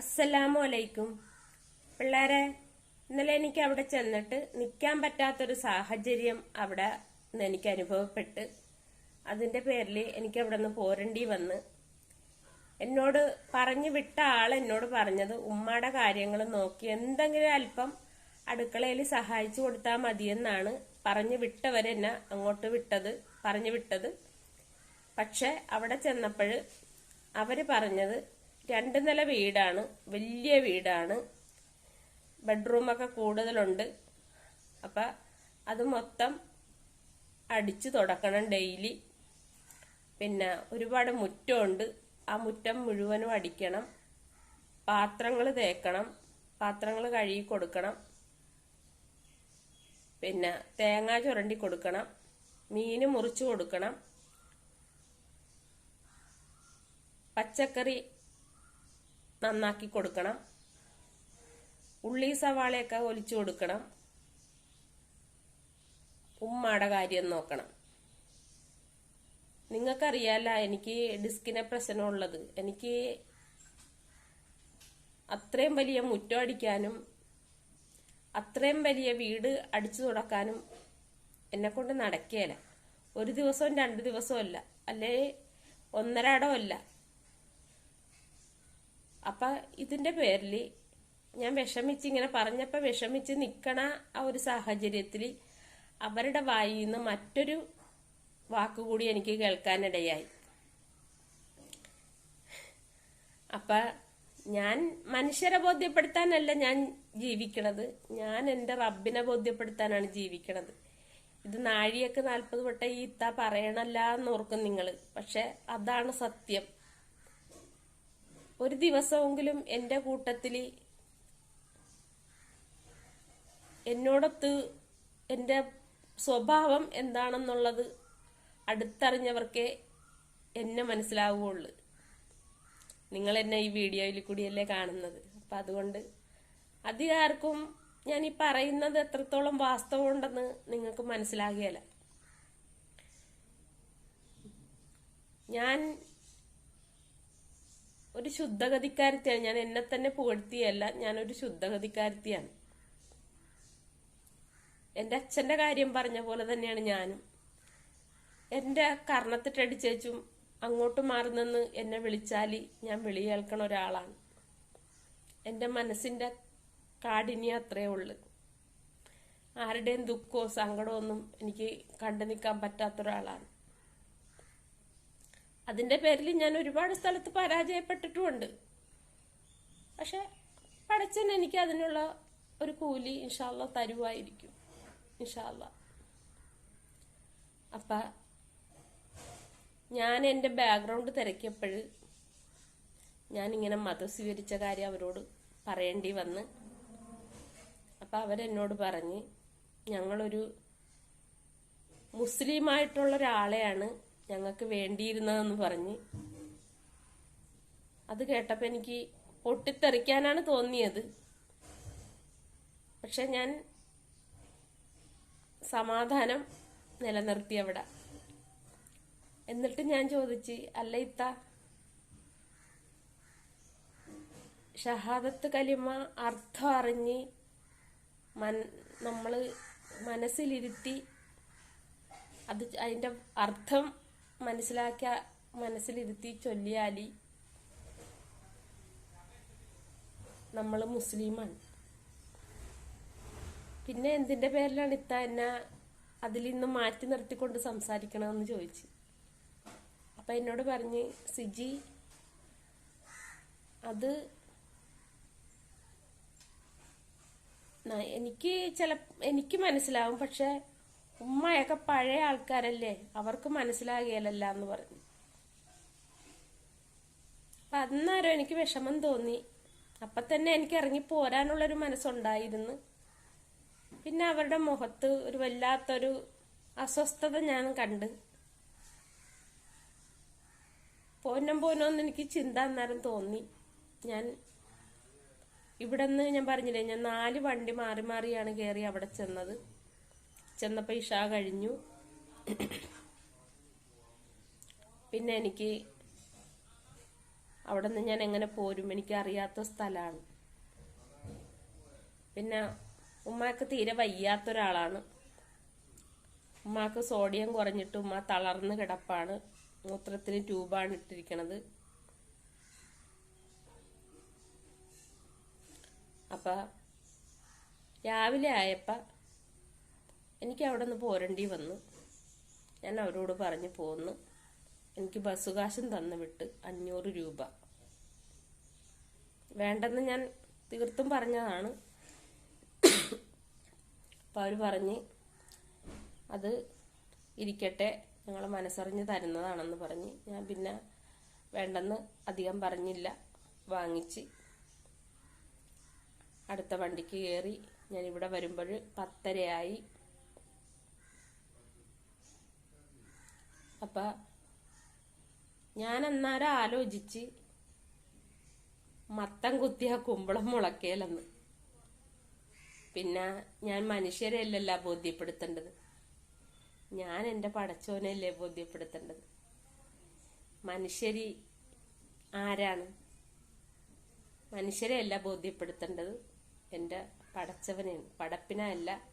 അസ്സലാമു അലൈക്കും പിള്ളേരെ ഇന്നലെ എനിക്ക് അവിടെ ചെന്നിട്ട് നിൽക്കാൻ പറ്റാത്തൊരു സാഹചര്യം അവിടെ നിന്ന് എനിക്ക് അനുഭവപ്പെട്ട്. അതിന്റെ പേരിൽ എനിക്ക് അവിടെ നിന്ന് പോരേണ്ടി വന്ന്. എന്നോട് പറഞ്ഞു വിട്ട ആൾ എന്നോട് പറഞ്ഞത് ഉമ്മയുടെ കാര്യങ്ങൾ നോക്കി. എന്തെങ്കിലും അല്പം അടുക്കളയിൽ സഹായിച്ചു കൊടുത്താൽ മതിയെന്നാണ് പറഞ്ഞു വിട്ടവരെന്നെ അങ്ങോട്ട് വിട്ടത് പറഞ്ഞു വിട്ടത്. പക്ഷെ അവിടെ ചെന്നപ്പോൾ അവർ പറഞ്ഞത് രണ്ട് നില വീടാണ് വലിയ വീടാണ്. ബെഡ്റൂമൊക്കെ കൂടുതലുണ്ട്. അപ്പം അത് മൊത്തം അടിച്ച് തുടക്കണം ഡെയിലി. പിന്നെ ഒരുപാട് മുറ്റമുണ്ട് ആ മുറ്റം മുഴുവനും അടിക്കണം. പാത്രങ്ങൾ തേക്കണം. പാത്രങ്ങൾ കഴുകി കൊടുക്കണം. പിന്നെ തേങ്ങ ചുരണ്ടി കൊടുക്കണം. മീൻ മുറിച്ചു കൊടുക്കണം. പച്ചക്കറി നന്നാക്കി കൊടുക്കണം. ഉള്ളി സവാളയൊക്കെ ഒലിച്ചു കൊടുക്കണം. ഉമ്മയുടെ കാര്യം നോക്കണം. നിങ്ങൾക്കറിയാല എനിക്ക് ഡിസ്കിനെ പ്രശ്നമുള്ളത്. എനിക്ക് അത്രയും വലിയ മുറ്റം അടിക്കാനും അത്രയും വലിയ വീട് അടിച്ചു തുടക്കാനും എന്നെ കൊണ്ട് നടക്കുകയില്ല ഒരു ദിവസവും രണ്ട് ദിവസവും അല്ല. അല്ലേ? ഒന്നരാടോ അല്ല. അപ്പൊ ഇതിന്റെ പേരിൽ ഞാൻ വിഷമിച്ച് ഇങ്ങനെ പറഞ്ഞപ്പോ വിഷമിച്ച് നിൽക്കണ ആ ഒരു സാഹചര്യത്തിൽ അവരുടെ വായിൽ നിന്ന് മറ്റൊരു വാക്കുകൂടി എനിക്ക് കേൾക്കാനിടയായി. അപ്പ ഞാൻ മനുഷ്യരെ ബോധ്യപ്പെടുത്താനല്ല ഞാൻ ജീവിക്കണത്. ഞാൻ എന്റെ റബ്ബിനെ ബോധ്യപ്പെടുത്താനാണ് ജീവിക്കണത്. ഇത് നാഴിയൊക്കെ നാൽപ്പത് വട്ടം ഈ ഇത്ത പറയണല്ല എന്നോർക്കും നിങ്ങൾ പക്ഷെ അതാണ് സത്യം. ഒരു ദിവസമെങ്കിലും എന്റെ കൂട്ടത്തിൽ എന്നോടൊത്ത് എന്റെ സ്വഭാവം എന്താണെന്നുള്ളത് അടുത്തറിഞ്ഞവർക്കേ എന്നെ മനസ്സിലാവുകയുള്ളു. നിങ്ങൾ എന്നെ ഈ വീഡിയോയിൽ കൂടിയല്ലേ കാണുന്നത്. അപ്പം അതുകൊണ്ട് അധികാർക്കും ഞാൻ ഈ പറയുന്നത് എത്രത്തോളം വാസ്തവമുണ്ടെന്ന് നിങ്ങൾക്ക് മനസ്സിലാകിയല്ല ഞാൻ ഒരു ശുദ്ധഗതിക്കാരത്തിയാണ്. ഞാൻ എന്നെ തന്നെ പുകഴ്ത്തിയല്ല ഞാനൊരു ശുദ്ധഗതിക്കാരത്തിയാണ്. എന്റെ അച്ഛന്റെ കാര്യം പറഞ്ഞ പോലെ തന്നെയാണ് ഞാനും. എന്റെ കർണത്തിട്ടടിച്ചേച്ചും അങ്ങോട്ട് മാറി നിന്ന് എന്നെ വിളിച്ചാൽ ഞാൻ വിളി കേൾക്കണ ഒരാളാണ്. എന്റെ മനസ്സിന്റെ കാഠിന്യം അത്രേ ഉള്ളു. ആരുടെയും ദുഃഖമോ സങ്കടമോ ഒന്നും എനിക്ക് കണ്ടു നിൽക്കാൻ പറ്റാത്ത ഒരാളാണ്. അതിന്റെ പേരിൽ ഞാൻ ഒരുപാട് സ്ഥലത്ത് പരാജയപ്പെട്ടിട്ടുമുണ്ട്. പക്ഷെ പടച്ചൻ എനിക്ക് അതിനുള്ള ഒരു കൂലി ഇൻഷാല്ല തരുവായിരിക്കും ഇൻഷാല്ല അപ്പ ഞാൻ എന്റെ ബാക്ക്ഗ്രൗണ്ട് തിരക്കിയപ്പോൾ ഞാനിങ്ങനെ മതം സ്വീകരിച്ച കാര്യം അവരോട് പറയേണ്ടി വന്ന്. അപ്പം അവരെന്നോട് പറഞ്ഞ് ഞങ്ങളൊരു മുസ്ലിമായിട്ടുള്ള ഒരാളെയാണ് ഞങ്ങൾക്ക് വേണ്ടിയിരുന്നതെന്ന് പറഞ്ഞ്. അത് കേട്ടപ്പോൾ എനിക്ക് പൊട്ടിത്തെറിക്കാനാണ് തോന്നിയത്. പക്ഷെ ഞാൻ സമാധാനം നിലനിർത്തി അവിടെ. എന്നിട്ട് ഞാൻ ചോദിച്ച് അല്ല ഇത്ത ഷഹാദത്ത് കലിമ അർത്ഥം അറിഞ്ഞ് മൻ നമ്മൾ മനസ്സിലിരുത്തി അത് അതിന്റെ അർത്ഥം മനസ്സിലാക്കിയ മനസ്സിലിരുത്തി ചൊല്ലിയാൽ നമ്മൾ മുസ്ലിമാണ്. പിന്നെ എന്തിന്റെ പേരിലാണ് ഇത്ത എന്നെ അതിൽ നിന്ന് മാറ്റി നിർത്തിക്കൊണ്ട് സംസാരിക്കണമെന്ന് ചോദിച്ചു. അപ്പൊ എന്നോട് പറഞ്ഞ് സിജി അത് എനിക്ക് ചില എനിക്ക് മനസ്സിലാവും പക്ഷെ ഉമ്മയൊക്കെ പഴയ ആൾക്കാരല്ലേ? അവർക്ക് മനസ്സിലാകിയല്ല എന്ന് പറഞ്ഞു. അപ്പൊ അന്നേരം എനിക്ക് വിഷമം തോന്നി. അപ്പൊ തന്നെ എനിക്ക് ഇറങ്ങി പോരാനുള്ളൊരു മനസ്സുണ്ടായിരുന്നു. പിന്നെ അവരുടെ മുഖത്ത് ഒരു വല്ലാത്തൊരു അസ്വസ്ഥത ഞാൻ കണ്ട്. പോന്നം പോനോന്ന് എനിക്ക് ചിന്ത അന്നേരം തോന്നി. ഞാൻ ഇവിടെ നിന്ന് ഞാൻ പറഞ്ഞില്ലേ ഞാൻ നാല് വണ്ടി മാറി മാറിയാണ് കയറി അവിടെ ചെന്നത്. ചെന്നപ്പോൾ ഇഷ കഴിഞ്ഞു. പിന്നെ എനിക്ക് അവിടെ നിന്ന് ഞാൻ എങ്ങനെ പോരും എനിക്ക് അറിയാത്ത സ്ഥലമാണ് പിന്നെ ഉമ്മാക്ക് തീരെ വയ്യാത്തൊരാളാണ്. ഉമ്മാക്ക് സോഡിയം കുറഞ്ഞിട്ട് ഉമ്മ തളർന്ന് കിടപ്പാണ്. മൂത്രത്തിന് ട്യൂബാണ് ഇട്ടിരിക്കണത്. അപ്പ രാവിലെ ആയപ്പ എനിക്ക് അവിടെ നിന്ന് പോരേണ്ടി വന്നു. ഞാൻ അവരോട് പറഞ്ഞു പോന്നു. എനിക്ക് ബസ് കാശും തന്നു വിട്ട് അഞ്ഞൂറ് രൂപ. വേണ്ടെന്ന് ഞാൻ തീർത്തും പറഞ്ഞതാണ്. അപ്പോൾ അവർ പറഞ്ഞ് അത് ഇരിക്കട്ടെ ഞങ്ങൾ മനസ്സറിഞ്ഞ് തരുന്നതാണെന്ന് പറഞ്ഞ് ഞാൻ പിന്നെ വേണ്ടെന്ന് അധികം പറഞ്ഞില്ല. വാങ്ങിച്ച് അടുത്ത വണ്ടിക്ക് കയറി ഞാൻ ഇവിടെ വരുമ്പോൾ പത്തരയായി. അപ്പം ഞാൻ അന്നേരം ആലോചിച്ച് മത്തം കുത്തിയ കുമ്പളം മുളക്കേലെന്ന് പിന്നെ ഞാൻ മനുഷ്യരെയല്ലല്ല ബോധ്യപ്പെടുത്തേണ്ടത്. ഞാൻ എന്റെ പടച്ചോനല്ലേ ബോധ്യപ്പെടുത്തേണ്ടത്. മനുഷ്യരി ആരാണ്? മനുഷ്യരെയല്ല ബോധ്യപ്പെടുത്തേണ്ടത്. എന്റെ പടച്ചവനെയാണ്. പടപ്പിനല്ല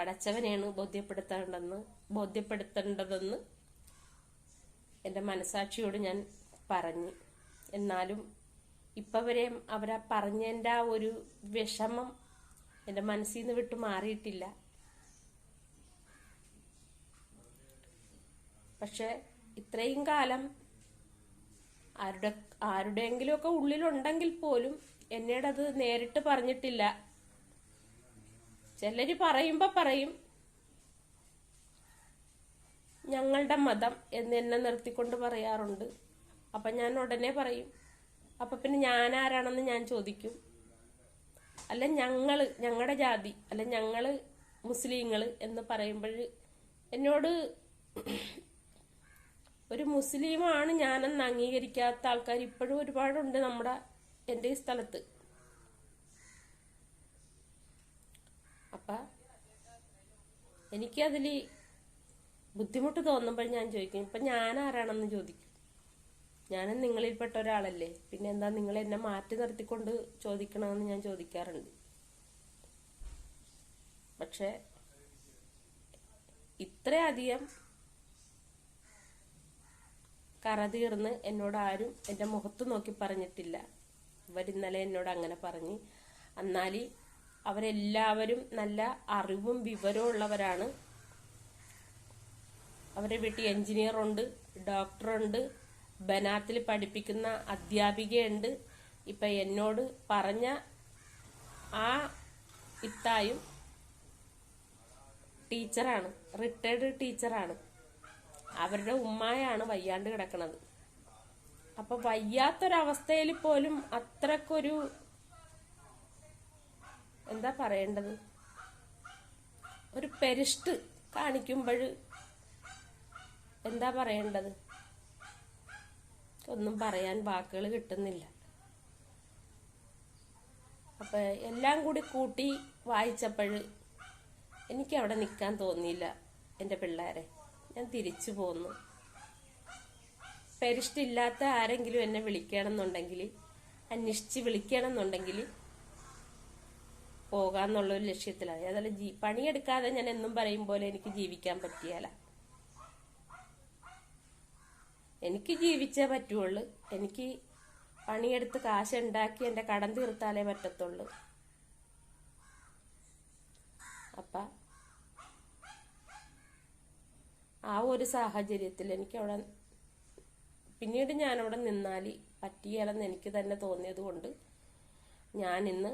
പടച്ചവനെയാണ് ബോധ്യപ്പെടുത്തേണ്ടെന്ന് ബോധ്യപ്പെടുത്തേണ്ടതെന്ന് എന്റെ മനസാക്ഷിയോട് ഞാൻ പറഞ്ഞു. എന്നാലും ഇപ്പം വരെ അവരാ പറഞ്ഞതിന്റെ ആ ഒരു വിഷമം എന്റെ മനസ്സിൽ നിന്ന് വിട്ട് മാറിയിട്ടില്ല. പക്ഷെ ഇത്രയും കാലം ആരുടെ ആരുടെയെങ്കിലുമൊക്കെ ഉള്ളിലുണ്ടെങ്കിൽ പോലും എന്നോടത് നേരിട്ട് പറഞ്ഞിട്ടില്ല. ചിലര് പറയുമ്പോ പറയും ഞങ്ങളുടെ മതം എന്ന് എന്നെ നിർത്തിക്കൊണ്ട് പറയാറുണ്ട്. അപ്പൊ ഞാൻ ഉടനെ പറയും അപ്പൊ പിന്നെ ഞാൻ ആരാണെന്ന് ഞാൻ ചോദിക്കും. അല്ല ഞങ്ങൾ ഞങ്ങളുടെ ജാതി അല്ല ഞങ്ങൾ മുസ്ലിങ്ങൾ എന്ന് പറയുമ്പോൾ എന്നോട് ഒരു മുസ്ലിമാണ് ഞാനെന്ന് അംഗീകരിക്കാത്ത ആൾക്കാർ ഇപ്പോഴും ഒരുപാടുണ്ട് നമ്മുടെ എന്റെ ഈ സ്ഥലത്ത് അപ്പ എനിക്കതിൽ ബുദ്ധിമുട്ട് തോന്നുമ്പോൾ ഞാൻ ചോദിക്കും ഇപ്പം ഞാൻ ആരാണെന്ന് ചോദിക്കും? ഞാനും നിങ്ങളിൽപ്പെട്ട ഒരാളല്ലേ പിന്നെ എന്താ നിങ്ങൾ എന്നെ മാറ്റി നിർത്തിക്കൊണ്ട് ചോദിക്കണമെന്ന് ഞാൻ ചോദിക്കാറുണ്ട്. പക്ഷെ ഇത്രയധികം കറതീർന്ന് എന്നോട് ആരും എന്റെ മുഖത്ത് നോക്കി പറഞ്ഞിട്ടില്ല. ഇവരിന്നലെ എന്നോട് അങ്ങനെ പറഞ്ഞ് എന്നാൽ അവരെല്ലാവരും നല്ല അറിവും വിവരവും ഉള്ളവരാണ് അവരുടെ വീട്ടിൽ എഞ്ചിനീയർ ഉണ്ട് ഡോക്ടറുണ്ട് ബനാത്തിൽ പഠിപ്പിക്കുന്ന അധ്യാപികയുണ്ട്. ഇപ്പം എന്നോട് പറഞ്ഞ ആ ഇത്തായും ടീച്ചറാണ് റിട്ടയർഡ് ടീച്ചറാണ്. അവരുടെ ഉമ്മായാണ് വയ്യാണ്ട് കിടക്കുന്നത് അപ്പൊ വയ്യാത്തൊരവസ്ഥയിൽ പോലും അത്രക്കൊരു എന്താ പറയേണ്ടത്? ഒരു പെരിഷ്ട് കാണിക്കുമ്പോൾ എന്താ പറയേണ്ടത്? ഒന്നും പറയാൻ വാക്കുകൾ കിട്ടുന്നില്ല. അപ്പൊ എല്ലാം കൂടി കൂട്ടി വായിച്ചപ്പോൾ എനിക്ക് അവിടെ നിൽക്കാൻ തോന്നിയില്ല എന്റെ പിള്ളേരെ. ഞാൻ തിരിച്ചു പോന്നു. പെരിഷ്ടില്ലാത്ത ആരെങ്കിലും എന്നെ വിളിക്കണമെന്നുണ്ടെങ്കിൽ അന്വേഷിച്ച് വിളിക്കണമെന്നുണ്ടെങ്കിൽ പോകാന്നുള്ള ഒരു ലക്ഷ്യത്തിലാണ് അതല്ല ജീ പണിയെടുക്കാതെ ഞാൻ എന്നും പറയും പോലെ എനിക്ക് ജീവിക്കാൻ പറ്റിയാല. എനിക്ക് ജീവിച്ചേ പറ്റുള്ളൂ. എനിക്ക് പണിയെടുത്ത് കാശ് ഉണ്ടാക്കി എന്റെ കടം തീർത്താലേ പറ്റത്തുള്ളൂ. അപ്പ ആ ഒരു സാഹചര്യത്തിൽ എനിക്ക് അവിടെ പിന്നീട് ഞാൻ അവിടെ നിന്നാൽ പറ്റിയാലെന്ന് എനിക്ക് തന്നെ തോന്നിയത് കൊണ്ട് ഞാൻ ഇന്ന്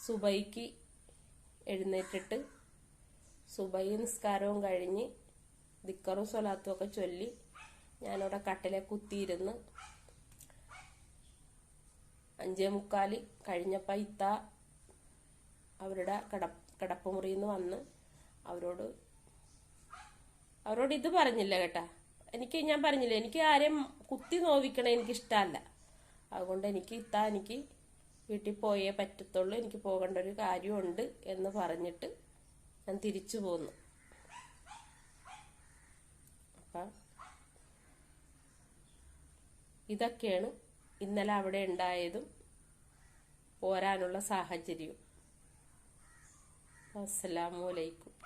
സുബൈക്ക് എഴുന്നേറ്റിട്ട് സുബൈ നിസ്കാരവും കഴിഞ്ഞ് ദിക്കറും സ്വലാത്തും ഒക്കെ ചൊല്ലി ഞാനവിടെ കട്ടിലെ കുത്തിയിരുന്ന് അഞ്ചേ മുക്കാൽ കഴിഞ്ഞപ്പോൾ ഇത്ത അവരുടെ കിടപ്പ് കിടപ്പുമുറിയിൽ നിന്ന് വന്ന് അവരോട് അവരോട് ഇത് പറഞ്ഞില്ല കേട്ടാ. എനിക്ക് ഞാൻ പറഞ്ഞില്ല എനിക്ക് ആരെയും കുത്തി നോവിക്കണേ എനിക്ക് ഇഷ്ടമല്ല അതുകൊണ്ട് എനിക്ക് ഇത്ത എനിക്ക് വീട്ടിൽ പോയേ പറ്റത്തുള്ളൂ. എനിക്ക് പോകേണ്ട ഒരു കാര്യമുണ്ട് എന്ന് പറഞ്ഞിട്ട് ഞാൻ തിരിച്ചു പോന്നു. അപ്പം ഇതൊക്കെയാണ് ഇന്നലെ അവിടെ ഉണ്ടായതും പോരാനുള്ള സാഹചര്യവും. അസ്സലാമു അലൈക്കും.